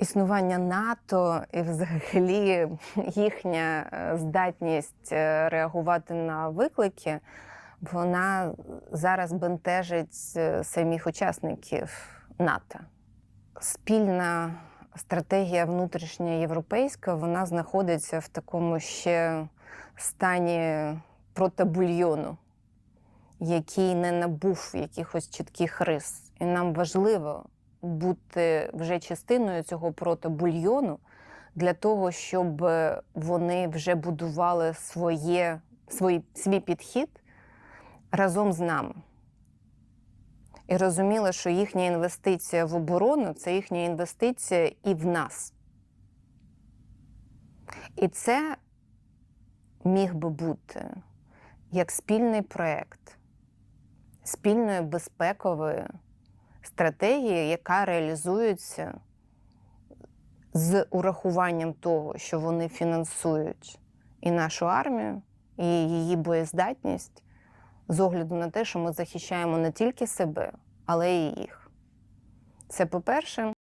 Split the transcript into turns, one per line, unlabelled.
Існування НАТО і взагалі їхня е, здатність е, реагувати на виклики, вона зараз бентежить е, самих учасників НАТО. Спільна стратегія внутрішня європейська вона знаходиться в такому ще стані протобульйону, який не набув якихось чітких рис. І нам важливо бути вже частиною цього протобульйону для того, щоб вони вже будували своє, свій, свій підхід разом з нами. І розуміли, що їхня інвестиція в оборону це їхня інвестиція і в нас. І це міг би бути як спільний проєкт спільної безпекової стратегії, яка реалізується з урахуванням того, що вони фінансують і нашу армію, і її боєздатність з огляду на те, що ми захищаємо не тільки себе, але і їх. Це по-перше.